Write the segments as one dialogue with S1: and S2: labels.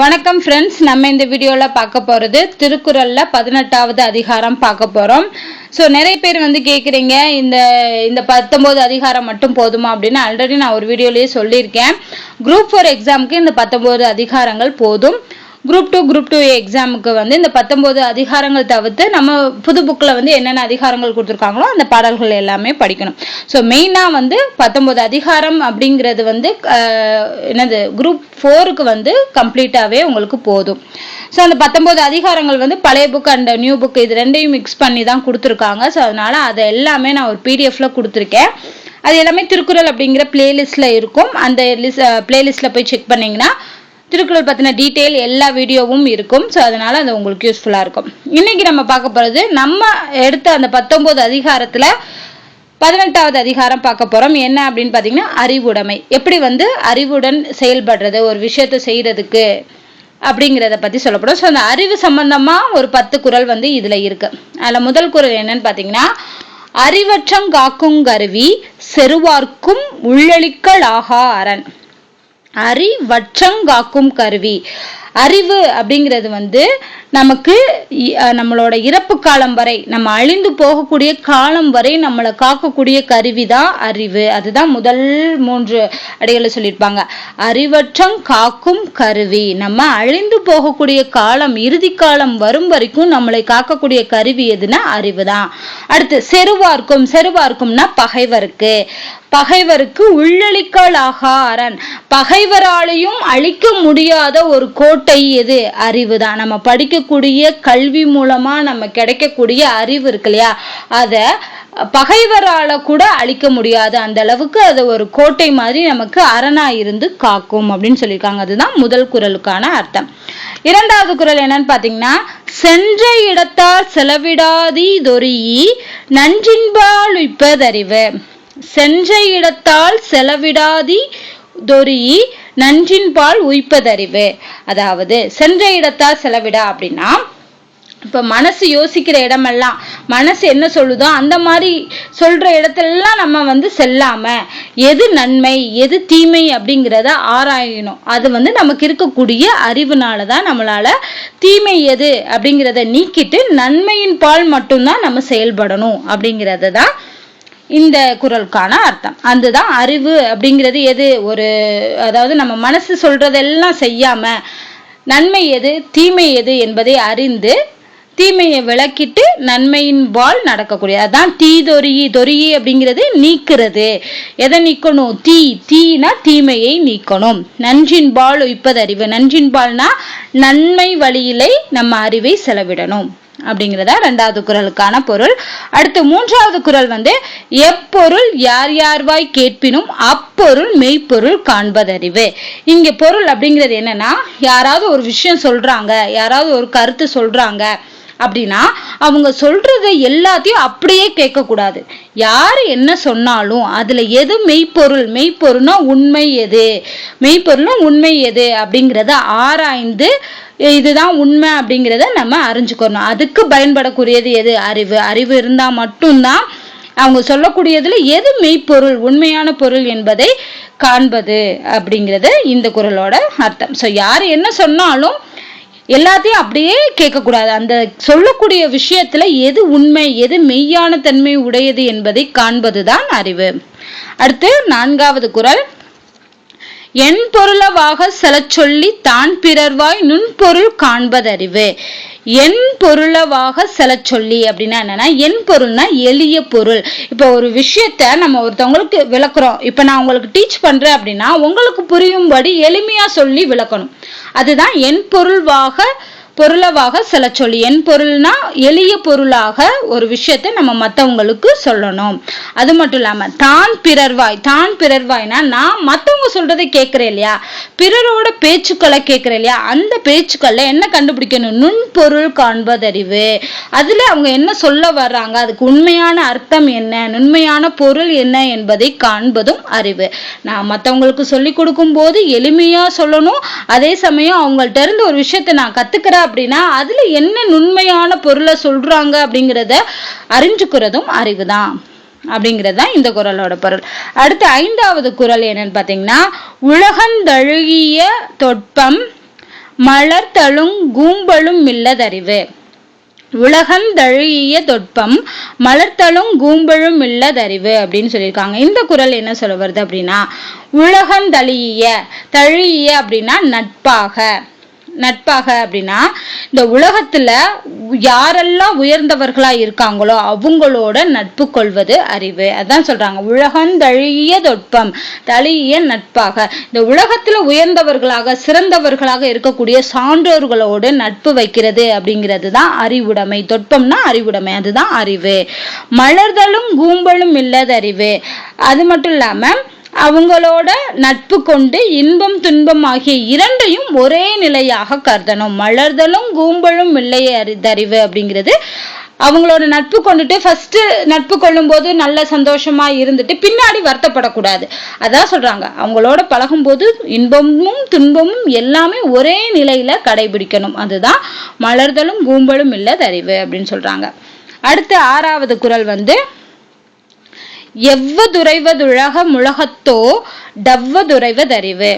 S1: வணக்கம் ஃப்ரெண்ட்ஸ் நம்ம இந்த வீடியோவில் பார்க்க போகிறது திருக்குறளில் பதினெட்டாவது அதிகாரம் பார்க்க போகிறோம் ஸோ நிறைய பேர் வந்து கேட்குறீங்க இந்த இந்த பத்தொம்போது அதிகாரம் மட்டும் போதுமா அப்படின்னு ஆல்ரெடி நான் ஒரு வீடியோலேயே சொல்லியிருக்கேன். குரூப் ஃபோர் எக்ஸாமுக்கு இந்த பத்தொம்போது அதிகாரங்கள் போதும். குரூப் டூ குரூப் டூ எக்ஸாமுக்கு வந்து இந்த பத்தொம்போது அதிகாரங்கள் தவிர்த்து நம்ம புது புக்கில் வந்து என்னென்ன அதிகாரங்கள் கொடுத்துருக்காங்களோ அந்த பாடல்கள் எல்லாமே படிக்கணும். ஸோ மெயினாக வந்து பத்தொம்போது அதிகாரம் அப்படிங்கிறது வந்து என்னது குரூப் ஃபோருக்கு வந்து கம்ப்ளீட்டாகவே உங்களுக்கு போதும். ஸோ அந்த பத்தொம்போது அதிகாரங்கள் வந்து பழைய புக் அண்ட் நியூ புக் இது ரெண்டையும் மிக்ஸ் பண்ணி தான் கொடுத்துருக்காங்க. ஸோ அதனால் அதை எல்லாமே நான் ஒரு பிடிஎஃப்ல கொடுத்துருக்கேன். அது எல்லாமே திருக்குறள் அப்படிங்கிற பிளேலிஸ்ட்டில் இருக்கும். அந்த லிஸ் பிளேலிஸ்ட்டில் போய் செக் பண்ணிங்கன்னா திருக்குறள் பற்றின டீட்டெயில் எல்லா வீடியோவும் இருக்கும். ஸோ அதனால் அது உங்களுக்கு யூஸ்ஃபுல்லாக இருக்கும். இன்றைக்கி நம்ம பார்க்க போகிறது நம்ம எடுத்த அந்த பத்தொம்போது அதிகாரத்தில் பதினெட்டாவது அதிகாரம் பார்க்க போகிறோம் என்ன அப்படின்னு பார்த்தீங்கன்னா அறிவுடைமை. எப்படி வந்து அறிவுடன் செயல்படுறது ஒரு விஷயத்தை செய்கிறதுக்கு அப்படிங்கிறத பற்றி சொல்லப்படும் ஸோ அந்த அறிவு சம்பந்தமாக ஒரு பத்து குறள் வந்து இதில் இருக்குது அதில் முதல் குறள் என்னன்னு பார்த்தீங்கன்னா அறிவற்றம் காக்கும் கருவி செருவார்க்கும் உள்ளளிக்கலாகா அரண். அறிவற்றங்காக்கும் கருவி. அறிவு அப்படிங்கிறது வந்து நமக்கு நம்மளோட இறப்பு காலம் வரை நம்ம அழிந்து போகக்கூடிய காலம் வரை நம்மளை காக்கக்கூடிய கருவி தான் அறிவு. அதுதான் முதல் மூன்று அடிகளை சொல்லியிருப்பாங்க. அறிவற்றம் காக்கும் கருவி. நம்ம அழிந்து போகக்கூடிய காலம் இறுதி காலம் வரும் வரைக்கும் நம்மளை காக்கக்கூடிய கருவி எதுனா அறிவு தான் அடுத்து செருவார்க்கும். செருவார்க்கும்னா பகைவருக்கு. பகைவருக்கு உள்ளளிக்கலாகா அரண் பகைவராலையும் அழிக்க முடியாத ஒரு கோட்டை எது? அறிவு தான் நம்ம கிடைக்கக்கூடிய கல்வி மூலமா நம்ம கிடைக்கக்கூடிய அறிவு இருக்கு இல்லையா? அத பகைவரால கூட அழிக்க முடியாது. அந்த அளவுக்கு அது ஒரு கோட்டை மாதிரி நமக்கு அரணா இருந்து காக்கும் அப்படின்னு சொல்லியிருக்காங்க. அதுதான் முதல் குரலுக்கான அர்த்தம். இரண்டாவது குரல் என்னன்னு பாத்தீங்கன்னா சென்ற இடத்தால் செலவிடாதி தொரியி நன்றின்பால் உய்ப்பதறிவு. சென்ற இடத்தால் செலவிடாதி தொரியி நன்றின்பால் உய்ப்பதறிவு. அதாவது சென்ற இடத்தால் செலவிடா அப்படின்னா இப்ப மனசு யோசிக்கிற இடமெல்லாம் மனசு என்ன சொல்லுதோ அந்த மாதிரி சொல்ற இடத்துலலாம் நம்ம வந்து செல்லாம எது நன்மை எது தீமை அப்படிங்கிறத ஆராயணும். அது வந்து நமக்கு இருக்கக்கூடிய அறிவுனால தான் நம்மளால தீமை எது அப்படிங்கிறத நீக்கிட்டு நன்மையின் பால் மட்டும்தான் நம்ம செயல்படணும் அப்படிங்கிறது தான் இந்த குரலுக்கான அர்த்தம். அதுதான் அறிவு அப்படிங்கிறது எது? ஒரு அதாவது நம்ம மனசு சொல்றதெல்லாம் செய்யாம நன்மை எது தீமை எது என்பதை அறிந்து தீமையை விளக்கிட்டு நன்மையின் பால் நடக்கக்கூடிய அதான் தீ தொரியி தொரியி அப்படிங்கிறது நீக்கிறது. எதை நீக்கணும்? தீ தீனா தீமையை நீக்கணும். நன்றின் பால் உய்ப்பது அறிவு நன்றின் பால்னா நன்மை வழியிலே நம்ம அறிவை செலவிடணும். அப்படிங்கிறத ரெண்டாவது குரலுக்கான பொருள். அடுத்து மூன்றாவது குரல் வந்து எப்பொருள் யார் யார்வாய் கேட்பினும் அப்பொருள் மெய்ப்பொருள் காண்பதறிவு. இங்க பொருள் அப்படிங்கிறது என்னன்னா யாராவது ஒரு விஷயம் சொல்றாங்க யாராவது ஒரு கருத்து சொல்றாங்க அப்படின்னா அவங்க சொல்றத எல்லாத்தையும் அப்படியே கேட்கக்கூடாது. யார் என்ன சொன்னாலும் அதுல எது மெய்ப்பொருள் மெய்ப்பொருள்னா உண்மை எது? மெய்ப்பொருள்னா உண்மை எது அப்படிங்கிறத ஆராய்ந்து இதுதான் உண்மை அப்படிங்கிறத நம்ம அறிஞ்சுக்கணும். அதுக்கு பயன்படக்கூடியது எது? அறிவு. அறிவு இருந்தால் மட்டும்தான் அவங்க சொல்லக்கூடியதில் எது மெய்ப்பொருள்? உண்மையான பொருள் என்பதை காண்பது அப்படிங்கிறது இந்த குறளோட அர்த்தம். ஸோ யார் என்ன சொன்னாலும் எல்லாத்தையும் அப்படியே கேட்கக்கூடாது. அந்த சொல்லக்கூடிய விஷயத்துல எது உண்மை எது மெய்யான தன்மை உடையது என்பதை காண்பதுதான் அறிவு. அடுத்து நான்காவது குறள் என் பொருளவாக செலச் சொல்லி தான் பிறர்வாய் நுண்பொருள் காண்பதறிவு. என் பொருளவாக செலச் சொல்லி அப்படின்னா என்னன்னா என் பொருள்னா எளிய பொருள். இப்போ ஒரு விஷயத்த நம்ம ஒருத்தவங்களுக்கு விளக்குறோம். இப்போ நான் உங்களுக்கு டீச் பண்றேன் அப்படின்னா உங்களுக்கு புரியும்படி எளிமையா சொல்லி விளக்கணும். அதுதான் என் பொருள்வாக பொருளவாக சில சொல்லி. என் பொருள்னா எளிய பொருளாக ஒரு விஷயத்தை நம்ம மற்றவங்களுக்கு சொல்லணும். அது மட்டும் இல்லாம தான் பிறர்வாய். தான் பிறர்வாய்னா நான் மற்றவங்க சொல்றதை கேட்கிறேன் இல்லையா? பிறரோட பேச்சுக்களை கேட்கிறேன் இல்லையா? அந்த பேச்சுக்கள்ல என்ன கண்டுபிடிக்கணும்? நுண்பொருள் காண்பதறிவு. அதுல அவங்க என்ன சொல்ல வர்றாங்க? அதுக்கு உண்மையான அர்த்தம் என்ன? உண்மையான பொருள் என்ன என்பதை காண்பதும் அறிவு. நான் மற்றவங்களுக்கு சொல்லி கொடுக்கும் போது எளிமையா சொல்லணும். அதே சமயம் அவங்கள்ட்ட இருந்து ஒரு விஷயத்தை நான் கத்துக்கிறேன் அப்படின்னா அதுல என்ன நுண்மையான பொருளை சொல்றாங்க அப்படிங்கிறத அறிஞ்சுக்கிறதும் அறிவுதான் அப்படிங்கிறது தான் இந்த குறளோட பொருள். அடுத்து ஐந்தாவது குறள் என்னன்னு பார்த்தீங்கன்னா உலகந்தழுகிய தொட்பம் மலர்த்தலும் கூம்பலும் இல்லதறிவு. உலகந்தழுகிய தொட்பம் மலர்த்தலும் கூம்பழும் இல்லதறிவு அப்படின்னு சொல்லியிருக்காங்க. இந்த குரல் என்ன சொல்ல வருது அப்படின்னா உலகந்தழிய தழிய அப்படின்னா நட்பாக. நட்பாக அப்படின்னா இந்த உலகத்துல யாரெல்லாம் உயர்ந்தவர்களா இருக்காங்களோ அவங்களோட நட்பு கொள்வது அறிவு. அதான் சொல்றாங்க. உலகந்தழிய தொட்பம் தழிய நட்பாக. இந்த உலகத்துல உயர்ந்தவர்களாக சிறந்தவர்களாக இருக்கக்கூடிய சான்றோர்களோடு நட்பு வைக்கிறது அப்படிங்கிறது தான் அறிவுடைமை. தொட்பம்னா அறிவுடைமை. அதுதான் அறிவு. மலர்தலும் கூம்பலும் இல்லது அறிவு. அது மட்டும் இல்லாம அவங்களோட நட்பு கொண்டு இன்பம் துன்பம் ஆகிய இரண்டையும் ஒரே நிலையாக கருதணும். மலர்தலும் கூம்பலும் இல்லை அறிதறிவு அப்படிங்கிறது. அவங்களோட நட்பு கொண்டுட்டு ஃபஸ்ட்டு நட்பு கொள்ளும்போது நல்ல சந்தோஷமாக இருந்துட்டு பின்னாடி வருத்தப்படக்கூடாது. அதான் சொல்கிறாங்க அவங்களோட பழகும்போது இன்பமும் துன்பமும் எல்லாமே ஒரே நிலையில் கடைபிடிக்கணும். அதுதான் மலர்தலும் கூம்பலும் இல்லை தறிவு அப்படின்னு சொல்கிறாங்க அடுத்து ஆறாவது குரல் வந்து எவ்வதுரைவதுலக முழகத்தோ டவ்வதுரைவதறிவு.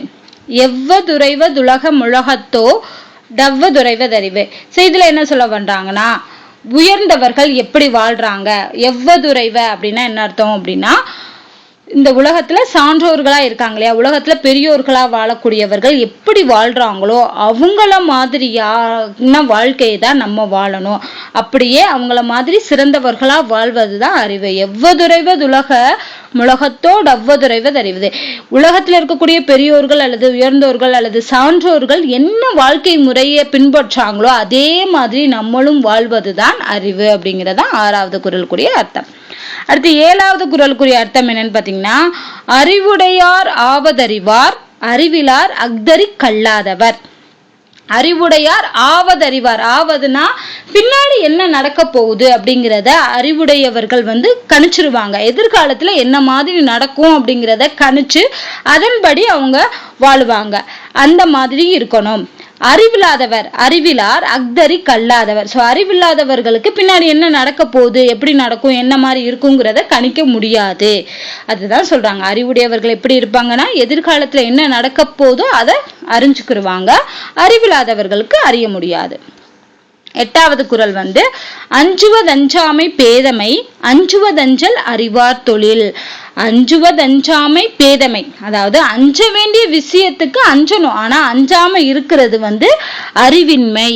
S1: எவ்வதுரைவதுலக முழகத்தோ டவ்வதுரைவதறிவு. ஸோ இதில் என்ன சொல்ல பண்றாங்கன்னா உயர்ந்தவர்கள் எப்படி வாழ்கிறாங்க எவ்வதுரைவ அப்படின்னா என்ன அர்த்தம் அப்படின்னா இந்த உலகத்துல சான்றோர்களா இருக்காங்க இல்லையா? உலகத்துல பெரியோர்களா வாழக்கூடியவர்கள் எப்படி வாழ்றாங்களோ அவங்கள மாதிரியான வாழ்க்கையை தான் நம்ம வாழணும். அப்படியே அவங்கள மாதிரி சிறந்தவர்களா வாழ்வதுதான் அறிவு. எவ்வதுரைவதுலக முலகத்தோடு அவ்வதுரைவது அறிவது உலகத்தில் இருக்கக்கூடிய பெரியோர்கள் அல்லது உயர்ந்தோர்கள் அல்லது சான்றோர்கள் என்ன வாழ்க்கை முறையை பின்பற்றாங்களோ அதே மாதிரி நம்மளும் வாழ்வது தான் அறிவு அப்படிங்கிறதான் ஆறாவது குரல் கூடிய அர்த்தம். அடுத்து ஏழாவது குரலுக்குரிய அர்த்தம் என்னன்னு பாத்தீங்கன்னா அறிவுடையார் ஆவதறிவார் அறிவிலார் அக்தரி கல்லாதவர். அறிவுடையார் ஆவதறிவார். ஆவதுனா பின்னாடி என்ன நடக்க போகுது அப்படிங்கிறத அறிவுடையவர்கள் வந்து கணிச்சிருவாங்க. எதிர்காலத்தில் என்ன மாதிரி நடக்கும் அப்படிங்கிறத கணிச்சு அதன்படி அவங்க வாழுவாங்க. அந்த மாதிரி இருக்கணும். அறிவில்லாதவர் அறிவிலார் அக்தரி கல்லாதவர். ஸோ அறிவில்லாதவர்களுக்கு பின்னாடி என்ன நடக்க போகுது எப்படி நடக்கும் என்ன மாதிரி இருக்குங்கிறத கணிக்க முடியாது. அதுதான் சொல்றாங்க. அறிவுடையவர்கள் எப்படி இருப்பாங்கன்னா எதிர்காலத்துல என்ன நடக்க போதோ அதை அறிஞ்சுக்கிடுவாங்க அறிவில்லாதவர்களுக்கு அறிய முடியாது. எட்டாவது குரல் வந்து அஞ்சுவதஞ்சாமை பேதமை அஞ்சுவதஞ்சல் அறிவார் தொழில். அஞ்சுவதஞ்சாமை பேதமை. அதாவது அஞ்ச வேண்டிய விஷயத்துக்கு அஞ்சணும். ஆனா அஞ்சாம இருக்கிறது வந்து அறிவின்மை.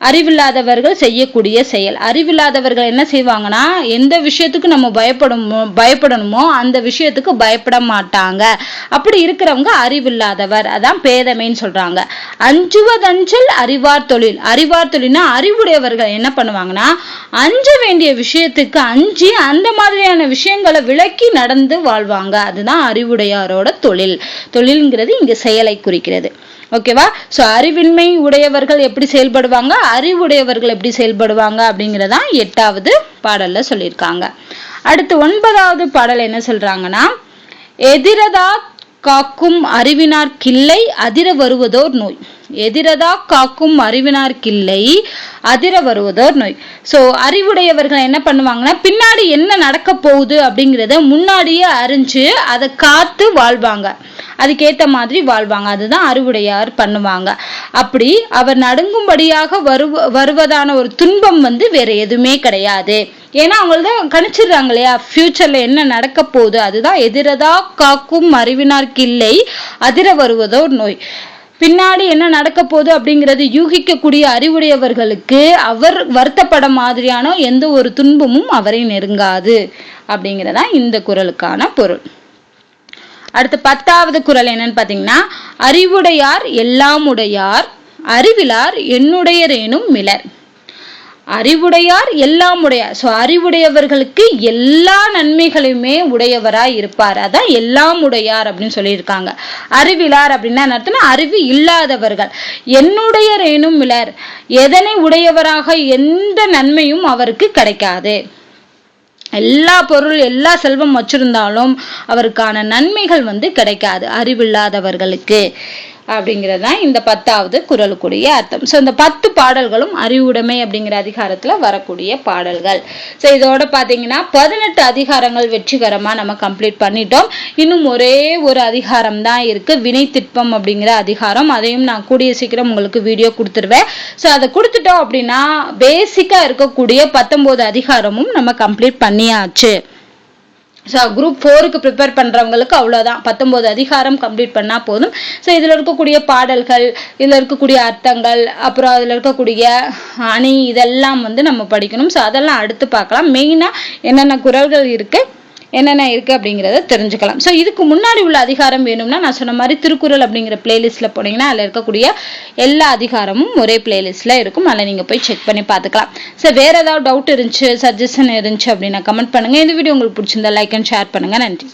S1: அறிவில்லாதவர்கள் செய்யக்கூடிய செயல். அறிவில்லாதவர்கள் என்ன செய்வாங்கன்னா எந்த விஷயத்துக்கு நம்ம பயப்படும் பயப்படணுமோ அந்த விஷயத்துக்கு பயப்பட மாட்டாங்க. அப்படி இருக்கிறவங்க அறிவில்லாதவர். அதான் பேதமைன்னு சொல்றாங்க. அஞ்சுவதஞ்சல் அறிவார் தொழில் அறிவார் தொழில்னா அறிவுடையவர்கள் என்ன பண்ணுவாங்கன்னா அஞ்ச வேண்டிய விஷயத்துக்கு அஞ்சி அந்த மாதிரியான விஷயங்களை விளக்கி நடந்து வாழ்வாங்க. அதுதான் அறிவுடையாரோட தொழில். தொழில்ங்கிறது இங்க செயலை குறிக்கிறது. ஓகேவா ஸோ அறிவின்மை உடையவர்கள் எப்படி செயல்படுவாங்க? அறிவுடையவர்கள் எப்படி செயல்படுவாங்க? அப்படிங்கிறதான் எட்டாவது பாடல்ல சொல்லியிருக்காங்க. அடுத்து ஒன்பதாவது பாடல் என்ன சொல்றாங்கன்னா எதிரதா காக்கும் அறிவினார் கிள்ளை அதிர வருவதோர் நோய். எதிரதா காக்கும் அறிவினார் அதிர வருவதோர் நோய். ஸோ அறிவுடையவர்கள் என்ன பண்ணுவாங்கன்னா பின்னாடி என்ன நடக்க போகுது அப்படிங்கிறத முன்னாடியே அறிஞ்சு அதை காத்து வாழ்வாங்க. அதுக்கேற்ற மாதிரி வாழ்வாங்க. அதுதான் அறுவுடையார் பண்ணுவாங்க. அப்படி அவர் நடுங்கும்படியாக வருவ வருவதான ஒரு துன்பம் வந்து வேற எதுவுமே கிடையாது. ஏன்னா அவங்கள்தான் கணிச்சிடுறாங்க இல்லையா? ஃபியூச்சர்ல என்ன நடக்க போகுது? அதுதான் எதிரதா காக்கும் அறிவினார்க்கு இல்லை அதிர வருவதோ நோய். பின்னாடி என்ன நடக்க போகுது அப்படிங்கிறது யூகிக்கக்கூடிய அறிவுடையவர்களுக்கு அவர் வருத்தப்பட மாதிரியான எந்த ஒரு துன்பமும் அவரை நெருங்காது அப்படிங்கிறதா இந்த குரலுக்கான பொருள். அடுத்து பத்தாவது குரல் என்னன்னு பார்த்தீங்கன்னா அறிவுடையார் எல்லாம் உடையார் அறிவிலார் என்னுடையரேனும் மிலர். அறிவுடையார் எல்லாம் உடையார் ஸோ அறிவுடையவர்களுக்கு எல்லா நன்மைகளையுமே உடையவராய் இருப்பார். அதான் எல்லாம் உடையார் அப்படின்னு சொல்லியிருக்காங்க. அறிவிலார் அப்படின்னா அர்த்தம் அறிவு இல்லாதவர்கள். என்னுடையரேனும் மிளர் எதனை உடையவராக எந்த நன்மையும் அவருக்கு கிடைக்காது. எல்லா பொருள் எல்லா செல்வம் வச்சிருந்தாலும் அவருக்கான நன்மைகள் வந்து கிடைக்காது அறிவில்லாதவர்களுக்கு. அப்படிங்கிறது தான் இந்த பத்தாவது குரலுக்குரிய அர்த்தம். ஸோ இந்த பத்து பாடல்களும் அறிவுடைமை அப்படிங்கிற அதிகாரத்தில் வரக்கூடிய பாடல்கள். ஸோ இதோட பார்த்தீங்கன்னா பதினெட்டு அதிகாரங்கள் வெற்றிகரமாக நம்ம கம்ப்ளீட் பண்ணிட்டோம். இன்னும் ஒரே ஒரு அதிகாரம் தான் இருக்குது வினை திட்பம் அப்படிங்கிற அதிகாரம். அதையும் நான் கூடிய சீக்கிரம் உங்களுக்கு வீடியோ கொடுத்துருவேன். ஸோ அதை கொடுத்துட்டோம் அப்படின்னா பேசிக்காக இருக்கக்கூடிய பத்தொம்போது அதிகாரமும் நம்ம கம்ப்ளீட் பண்ணியாச்சு. ஸோ குரூப் ஃபோருக்கு ப்ரிப்பேர் பண்ணுறவங்களுக்கு அவ்வளோதான் பத்தொம்போது அதிகாரம் கம்ப்ளீட் பண்ணால் போதும். ஸோ இதில் இருக்கக்கூடிய பாடல்கள் இதில் இருக்கக்கூடிய அர்த்தங்கள் அப்புறம் அதில் இருக்கக்கூடிய அணி இதெல்லாம் வந்து நம்ம படிக்கணும். ஸோ அதெல்லாம் அடுத்து பார்க்கலாம். மெயினாக என்னென்ன குரல்கள் இருக்குது என்னென்ன இருக்குது அப்படிங்கிறத தெரிஞ்சுக்கலாம். ஸோ இதுக்கு முன்னாடி உள்ள அதிகாரம் வேணும்னா நான் சொன்ன மாதிரி திருக்குறள் அப்படிங்கிற பிளேலிஸ்ட்டில் போனீங்கன்னா அதில் இருக்கக்கூடிய எல்லா அதிகாரமும் ஒரே பிளேலிஸ்ட்டில் இருக்கும். அதில் நீங்கள் போய் செக் பண்ணி பார்த்துக்கலாம். ஸோ வேறு ஏதாவது டவுட் இருந்துச்சு சஜஷன் இருந்துச்சு அப்படின்னா கமெண்ட் பண்ணுங்கள் இந்த வீடியோ உங்களுக்கு பிடிச்சிருந்தா லைக் அண்ட் ஷேர் பண்ணுங்கள் நன்றி.